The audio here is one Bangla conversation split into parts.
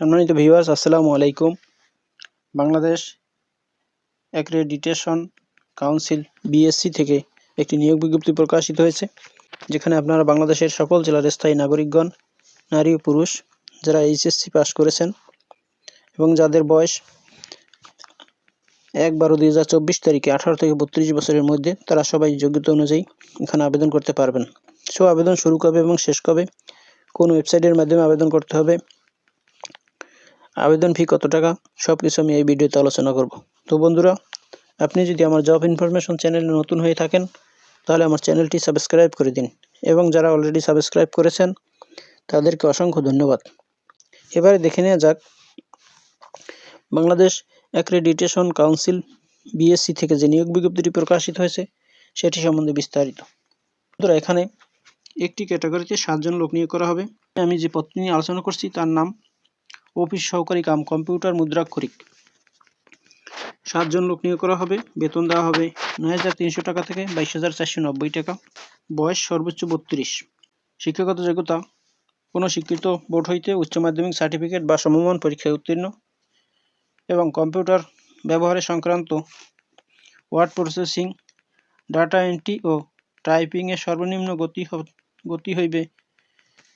সম্মানিত ভিউয়ার্স আসসালামু আলাইকুম। বাংলাদেশ অ্যাক্রেডিটেশন কাউন্সিল বিএসসি থেকে একটি নিয়োগ বিজ্ঞপ্তি প্রকাশিত হয়েছে, যেখানে আপনারা বাংলাদেশের সকল জেলার স্থায়ী নাগরিকগণ, নারী ও পুরুষ, যারা এইচএসসি পাশ করেছেন এবং যাদের বয়স এক বারো দুই হাজার চব্বিশ তারিখে আঠারো থেকে বত্রিশ বছরের মধ্যে, তারা সবাই যোগ্যতা অনুযায়ী এখানে আবেদন করতে পারবেন। সো আবেদন শুরু কবে এবং শেষ কবে, কোন ওয়েবসাইটের মাধ্যমে আবেদন করতে হবে আবেদন ফি কত টাকা? সব কিছু আমি এই ভিডিওতে আলোচনা করব। তো বন্ধুরা, আপনি যদি আমার জব ইনফরমেশন চ্যানেলে নতুন হয়ে থাকেন, তাহলে আমার চ্যানেলটি সাবস্ক্রাইব করে দিন এবং যারা অলরেডি সাবস্ক্রাইব করেছেন, তাদেরকে অসংখ্য ধন্যবাদ। এবারে দেখে নেওয়া যাক, বাংলাদেশ অ্যাক্রেডিটেশন কাউন্সিল বিএসসি থেকে যে নিয়োগ বিজ্ঞপ্তিটি প্রকাশিত হয়েছে, সেটি সম্বন্ধে বিস্তারিত। বন্ধুরা, এখানে একটি ক্যাটাগরিতে সাতজন লোক নিয়োগ করা হবে। আমি যে পদটি নিয়ে আলোচনা করছি, তার নাম অফিস সহকারী কাম, কম্পিউটার মুদ্রাক্ষরিক। সাতজন লোক নিয়োগ করা হবে, বেতন দেওয়া হবে নয় হাজার তিনশো টাকা থেকে বাইশ হাজার চারশো নব্বই টাকা। বয়স সর্বোচ্চ বত্রিশ। শিক্ষাগত যোগ্যতা, কোনো শিক্ষিত বোর্ড হইতে উচ্চ মাধ্যমিক সার্টিফিকেট বা সমমান পরীক্ষায় উত্তীর্ণ এবং কম্পিউটার ব্যবহারের সংক্রান্ত ওয়ার্ড প্রসেসিং, ডাটা এন্ট্রি ও টাইপিংয়ের সর্বনিম্ন গতি গতি হইবে।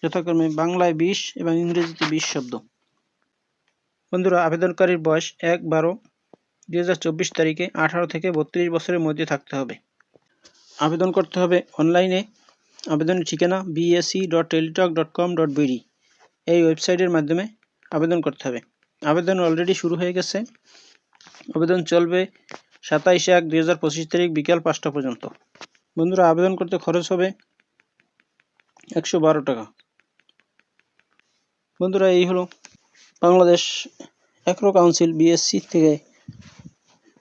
যথাক্রমে বাংলায় বিশ এবং ইংরেজিতে বিশ শব্দ। বন্ধুরা, আবেদনকারীর বয়স এক বারো চব্বিশ তারিখে আঠারো থেকে বত্রিশ বছরের মধ্যে থাকতে হবে। আবেদন করতে হবে অনলাইনে। আবেদনের ঠিকানা BSC dot Teletalk dot com dot BD এই ওয়েবসাইটের মাধ্যমে আবেদন করতে হবে। আবেদন অলরেডি শুরু হয়ে গেছে। আবেদন চলবে সাতাইশে এক দুই হাজার পঁচিশ তারিখ বিকাল পাঁচটা পর্যন্ত। বন্ধুরা, আবেদন করতে খরচ হবে একশো বারো টাকা। বন্ধুরা, এই হলো বাংলাদেশ অ্যাক্রো কাউন্সিল বিএসসি থেকে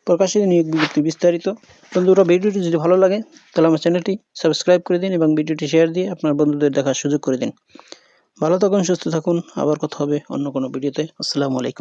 প্রকাশিত নিয়োগ বিজ্ঞপ্তি বিস্তারিত। বন্ধুরা, ভিডিওটি যদি ভালো লাগে, তাহলে আমার চ্যানেলটি সাবস্ক্রাইব করে দিন এবং ভিডিওটি শেয়ার দিয়ে আপনার বন্ধুদের দেখার সুযোগ করে দিন। ভালো থাকুন, সুস্থ থাকুন। আবার কথা হবে অন্য কোনো ভিডিওতে। আসসালামু আলাইকুম।